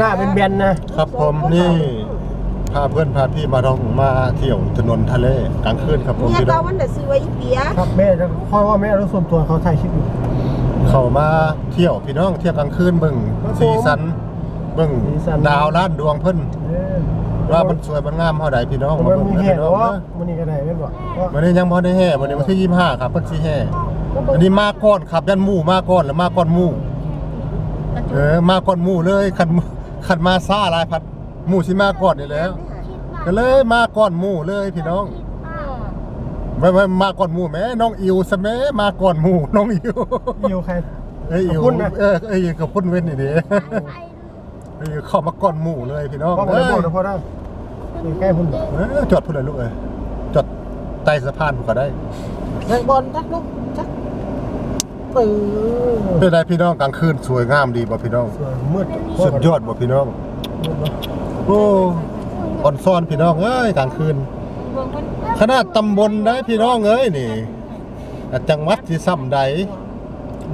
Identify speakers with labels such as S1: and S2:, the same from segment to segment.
S1: หน้าเป็นแบนๆนะครับ
S2: ผมนี่พาเพื่อนพาพี่มาลองมาเที่ยวถนนทะเลกลางคืนครับผม
S3: เนี่ย
S2: พี่น้
S3: เรา
S2: อง
S3: วันเดซื้อไว้อีเปีย
S1: ครับแม่จะพ่อว่าแม่รถส่วนตัวเขาถ่ายคลิปอยู่
S2: เข้ามาเที่ยวพี่น้องเที่ยวกลางคืนเบิ่ง
S1: ครับผม
S2: สีสันเบิ่ง
S1: สีสัน
S2: ดาวล้านดวงเพิ่น
S1: เอ้ย
S2: ว่ามันสวยมันงามเท่าใดพี่น้อง
S1: มัน
S2: มาเบิ่ง
S1: มี
S2: นะ
S1: แห่
S2: พี่น้อง
S1: ว่า
S2: นะ
S1: มันนี่ก็ได้แม่นบ่ว่า
S2: วันนี้ยังบ่ได้แห่วันนี้วันที่ 25 ครับเพิ่นสิแห่อันนี้มาก่อนครับยันหมู่มาก่อนแล้วมาก่อนหมู่เออมาก่อนหมู่เลยคัน คันมาซ่าหลายพัดหมู่สิมาก่อนนี่แหล้ว ก็เลยมาก่อนหมู่เลยพี่น้องไม่ไม่มาก่อนหมู่แม่น้องอิวซะแม่มาก่อนหมู่น้องอิว
S1: อยู่ใคร
S2: เอ้ยอิว
S1: ขอบคุณนะ
S2: เออเอ้ยกับพุ่นเว้นนี่ดิเอ้ยเข้ามาก่อนหมู่เลยพี่น้อง
S1: พ่อก็
S2: เอ้
S1: เลย
S2: ย
S1: บอกนะพ่อได้นี่แก้พุ่น
S2: เออจอดพุ่นเลยลูกเอ้ยจอดใต้สะพานพุ่นก็ได้
S3: เล่นบอลจักลูกจัก
S1: เออ
S2: เป็นไรพี่น้องกลางคืนสวยงามดีบ่พี่น้อง
S1: สวยมืด
S2: สุดยอดบ่พี่น้อง
S1: มืดเนอะ
S2: โอ้ออนซ่อนพี่น้องเอ้ยกลางคืน ขนาดตำบลได้พี่น้องเอ้ยนี่อะจังหวัดที่ซ้ำใด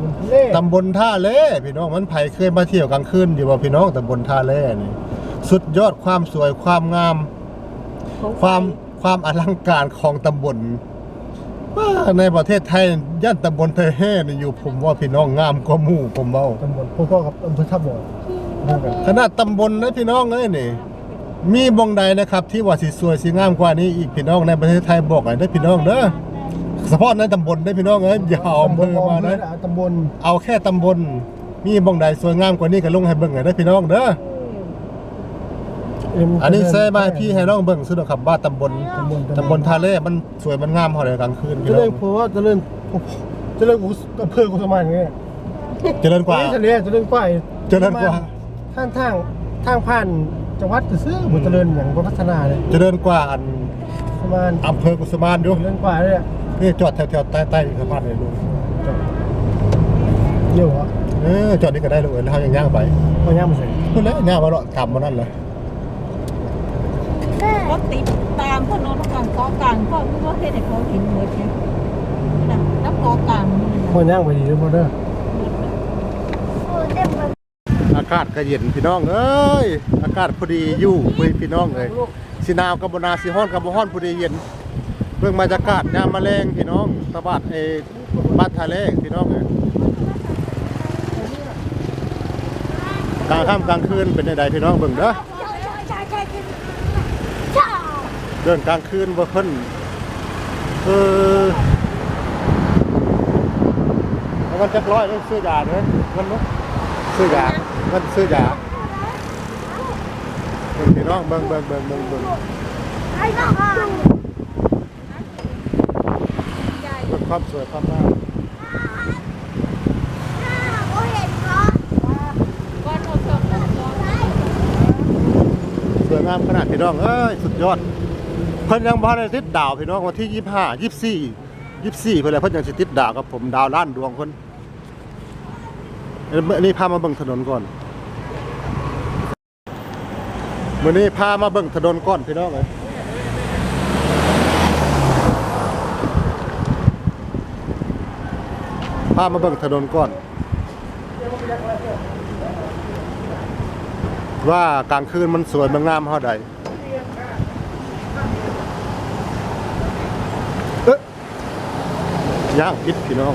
S1: มันเล่
S2: ตำบลท่าเล่พี่น้องมันไผเคยมาเที่ยวกลางคืนอยู่ว่าพี่น้องตำบลท่าเล่นี่ สุดยอดความสวยความงาม ความความอลังการของตำบลว่า ในประเทศไทยย่านตำบลไทยแห่นี่อยู่ผมว่าพี่น้องงามกว่าหมู่ผมเว้า
S1: ตำบลพ่อๆกับอำเภอทับบ่อนั่นกัน
S2: ขนาดตำบลนะพี่น้องเอ้ยนี่ มีบงใดนะครับ ที่ว่าสิสวยสิงามกว่านี้อีกพี่น้องในประเทศไทยบอกหน่อยได้อพี่น้องเด้อเฉพาะในตำบลได้อพี่น้องเอ้ยอย่าเอาอำเภอมานะ
S1: ตำบล
S2: เอาแค่ตำบลมีบงใดสวยงามกว่านี้ก็ลงให้เบิ่งหน่อยได้อพี่น้องเด้อ อันนี้เซ่มาให้พี่ให้น้องเบิ่งสุดครับว่าตำบล
S1: ตำบล
S2: ตำบลทาเล่มันสวยมันงามเท่าไหร่กลางคืน
S1: เจ
S2: พี่น้
S1: ริ
S2: อ
S1: ญ
S2: ง
S1: เพราะว่าเจริญเจริญอุสอำเภอกุสมานไง
S2: เจริญกว่า
S1: เจริญเจริญกว่า
S2: เจริญกว่า
S1: ทางทางทางผ่านจังหวัดซื่อๆบ่เจริญอย่างบ่พัฒนาเลย
S2: เจริญกว่าอัน
S1: ประมาณ
S2: อำเภอกุสมานอยู่
S1: เจริญกว่าเลยอะ
S2: นี่จอดแถวๆใต้ใต้สะพานเลยลูก
S1: เยอะเหรอ
S2: เออจอดนี่ก็ได้ลูกเอ้ยแล้วเฮายังย่างไป
S1: บ่ย่างมาใส่
S2: นู่นแหละย่างมาเลาะกลับมานั่นเลย
S3: รถติดตามพวกน้องกลางเกาะกลางก็คือว่าเฮ็ดให้เขากินหมดเนี่ยนะน้ำเกาะกลางนี่
S1: บ่
S3: นะ
S1: ย่างไปดีเด้อพ่อเด้อ
S2: อากาศก็เย็นพี่น้องเอ้ยอากาศพอดีอยู่เว้ยพี่น้องเอ้ยสิหนาวกับบ่หนาวสิร้อนกับบ่ร้อนพอดีเย็นเบิ่งบรรยากาศยามแมลงพี่น้องตะบัดเอบ้านทะเลพี่น้องเอ้ยกลางค่ำกลางคืนเป็นใดๆพี่น้องเบิ่งเด้อ เดินกลางคืนบ่าเพิ่นเออมันจักร้อยต้องซื้อยาเด้อมันเนาะซื้อยามันซื้อยาเบิ่งพี่น้องเบิ่งเบิ่งเบิ่งเบิ่งเบิ่งความสวยความงาม
S3: ว่า
S2: สวยงามขนาดพี่น้องเอ้ยสุดยอด เพิ่นยังบ่ได้ติดดาวพี่น้องวันที่25 24 24เพิ่นแหละเพิ่นยังสิติดดาวกับผมดาวล้านดวงเพิ่นอันนี้พามาเบิ่งถนนก่อนมื้อนี้พามาเบิ่งถนนก่อนพี่น้องเอ้ยพามาเบิ่งถนนก่อน ว่ากลางคืนมันสวยมันงามเท่าใดเอ๊ะ ย่างพิษพี่น้อง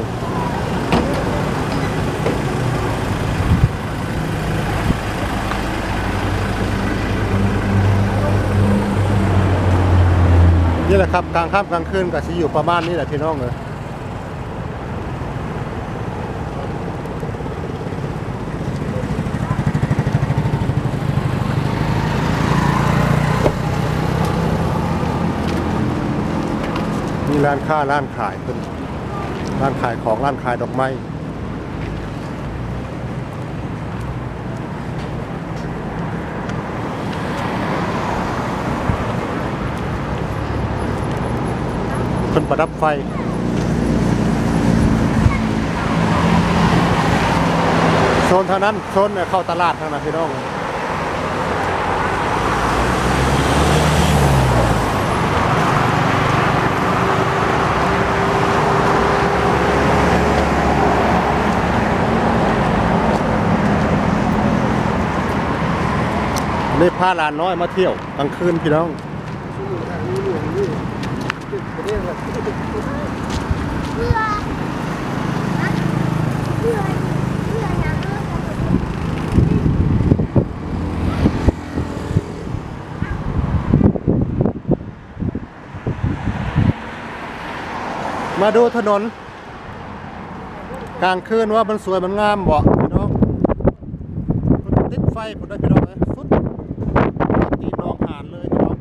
S2: นี่แหละครับกลางค่ำกลางคืนก็สิอยู่ประมาณนี้แหละพี่น้องเลยมีร้านค้าร้านขายเป็น ร้านขายของร้านขายดอกไม้เป็นประดับไฟโซนเท่านั้นโซนเนี่ยเข้าตลาดทางนั้นพี่น้อง ได้พาหลานน้อยมาเที่ยวกลางคืนพี่น้องมาดูถนน กลางคืนว่ามันสวยมันงามบ่พี่น้องติดไฟผมได้พี่น้องเลยสุดตีน้องหานเลยพี่น้อง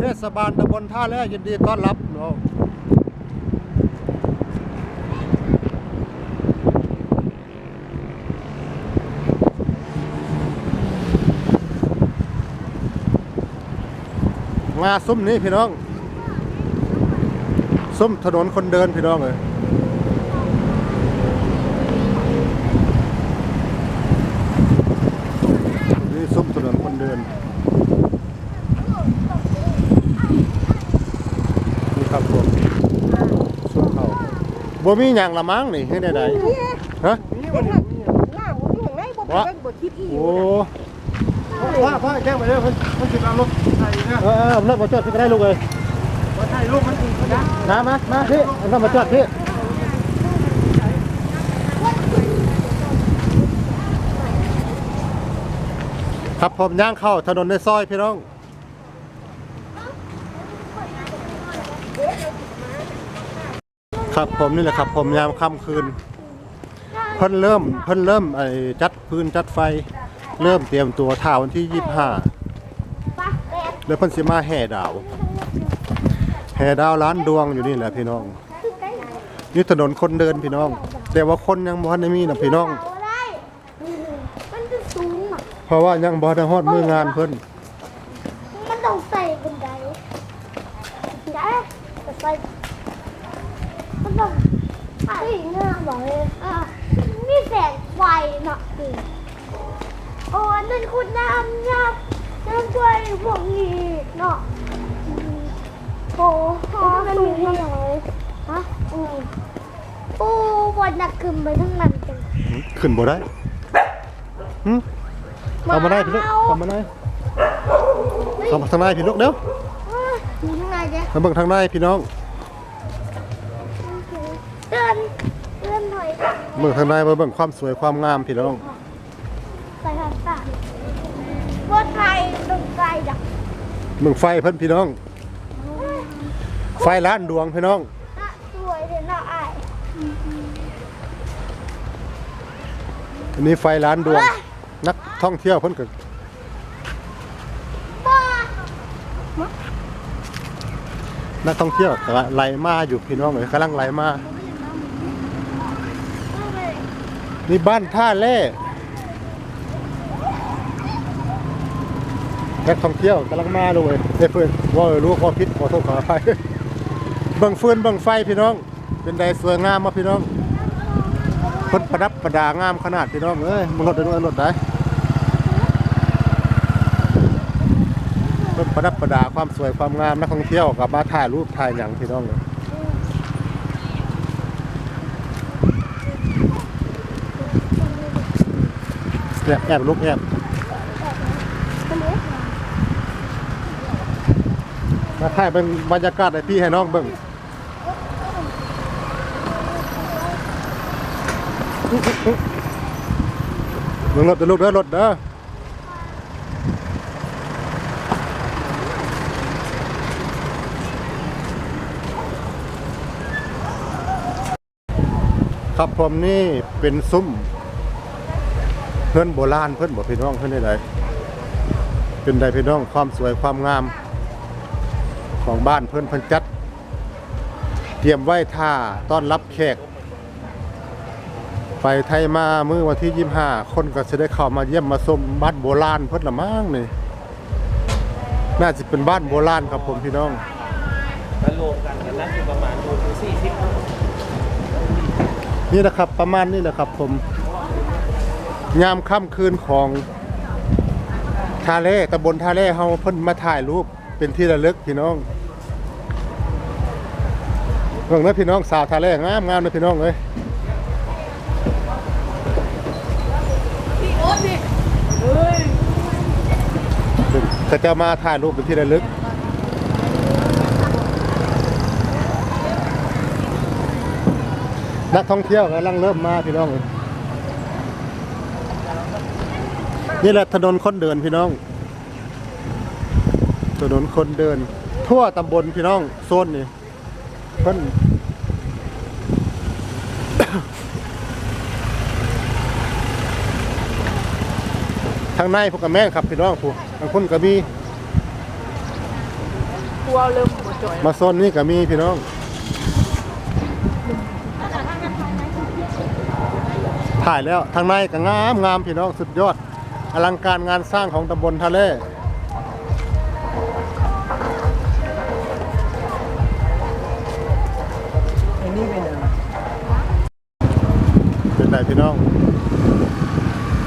S2: เท ศบาลตำบลท่าแร่ยินดีต้อนรับเนาะมาซุ้มนี้พี่น้องซุ้มถนนคนเดินพี่น้องเลยนี่ซุ้มถนนคนเดิน นี่ครับผมซุ้มเขา บ่มีหยังละมั้งนี่ให้ได้ใดฮะ
S1: นี่วันนี้
S3: หน้าบ่อยู่ไหนบ่
S2: วะ
S3: เป็นบ่คิดอีก
S2: โอ้
S1: พ่อพ่อแจ้งไปเลยเพิ่นเพิ่นสิเอารถไทยนะ
S2: เออเลิกมาจอดพี่ก็ได้ลูกเลย
S1: รถไทยลูกมันถึงนะ
S2: มามามาพี่เอามาจอดพี่ครับผมย่างเข้าถนนในซอยพี่น้อง ครับผมนี่แหละครับ ผมยามค่ำคืน เพิ่นเริ่มเพิ่นเริ่มไอ้จัดพื้นจัดไฟ เริ่มเตรียมตัวท่าวันที่ยี่ห้า
S4: ปะแดด
S2: แล้วเพิ่นสิมาแห่ดาวแห่ดาวล้านดวงอยู่นี่แหละพี่น้อง
S4: คือใกล้
S2: นี่ถนนคนเดินพี่น้อง แต่ว่าคนยังบ่ทันได้มีนะพี่น้อง
S4: เอาได้มันจะสูงอะ
S2: เพราะว่ายังบ่ได้ฮอดมืองานเพิ่น
S4: มันต้องใส่บันไดได้แต่ใส่ มันต้องไอ้เงื่อนบอกเลยอะมีแสงไฟเนาะดิโอ้นั่นคุณน้ำยับน้ำช่วยพวกนี้เนาะโอ้โหสูงมากเลยฮะอืมโอ้วันนักขึ้นไปทั้งนั้นจัง
S2: ขึ้นบ่ได้หึเอามาได้พี่ลูกเอามาได้เอามาทางในพี่ลูกเดี๋ยว
S4: อยู่ข้างในเจ๊
S2: มาเบิ่งทางในพี่น้อง
S4: เดินเดินหน่อย
S2: เบิ่งทางในมาเบิ่งความสวยความงามพี่น้อง
S4: ใส่หันตาบนไฟตรงไฟดัก
S2: เบิ่งไฟเพิ่นพี่น้อง ไฟล้านดวงพี่น้อง
S4: น่ะสวยเลยน่ะอาย
S2: อันนี้ไฟล้านดวง นักท่องเที่ยวเพิ่นก็
S4: บ้า
S2: นักท่องเที่ยวก็ไหลมาอยู่พี่น้องเลยกำลังไหลมา นี่บ้านท่าแร่นักท่องเที่ยวกำลังมาเลยเด้เพื่อนว่าเออรู้ว่าผิดขอโทษขออภัยเบิ่งฟืนเบิ่งไฟพี่น้อง เป็นใดสวยงามมาพี่น้องเพิ่นประดับประดางามขนาดพี่น้องเอ้ยมึงรถได้ด้วยรถได้เพิ่นประดับประดาความสวยความงามนักท่องเที่ยวกับมาถ่ายรูปถ่ายหยังพี่น้องเลย แอบแอบลูกแอบมาถ่ายเป็นบรรยากาศให้พี่ให้น้องเบิ่งมึงรถเด้อลูกเด้อรถเด้อครับผมนี่เป็นซุ้ม พื่อนโบราณเพื่อนบอกพี่น้องเพื่อนได้ไดเป็นใดพี่น้องความสวยความงาม ของบ้านเพื่อนเพิ่นจัด เตรียมไว้ท่าต้อนรับแขก ไปไทยมาเมื่อวันที่25คนก็จะได้เข้ามาเยี่ยมมาชมบ้านโบราณเพิ่นละมั้งนี่น่าจะเป็นบ้านโบราณครับผมพี่น้อง
S5: มันรวมกันกันแล้วคือประมาณรวมถึงสี่สิบ
S2: นี่นะครับประมาณนี้แหละครับผม ยามค่ำคืนของทาเล่ตะบนทาเล่เฮาเพิ่นมาถ่ายรูปเป็นที่ระลึกพี่น้องเบิ่งนะพี่น้องสาวทาเล่งามงามนะพี่น้องเลยก็จะมาถ่ายรูปเป็นที่ระลึกนักท่องเที่ยวกำลังเริ่มมาพี่น้องเลย นี่แหละถนนคนเดินพี่น้อง ถนนคนเดิน ทั่วตำบลพี่น้องโซนนี่เพิ่นทางในพวกกับแม่ครับพี่น้องผู้ทางคนก็มี
S3: กลัวเริ่มหมดจอย
S2: มาโซนนี้ก็มีพี่น้องถ่ายแล้วทางในก็งามงามพี่น้องสุดยอด อลังการงานสร้างของตำบลทะเล
S1: อันนี้เป็นอะไร
S2: เป็นไรพี่น้อง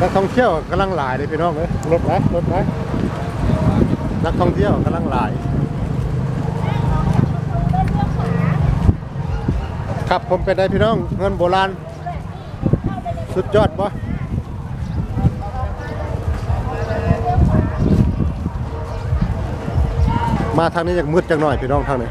S2: นักท่องเที่ยวกำลังหลายเลยพี่น้องเลยรถไหมรถไหมนักท่องเที่ยวกำลังหลาย ครับผมเป็นไดพี่น้องเงินโบราณ สุดยอดปะ มาทางนี้ยังมืดจังหน่อยพี่น้องทางนี้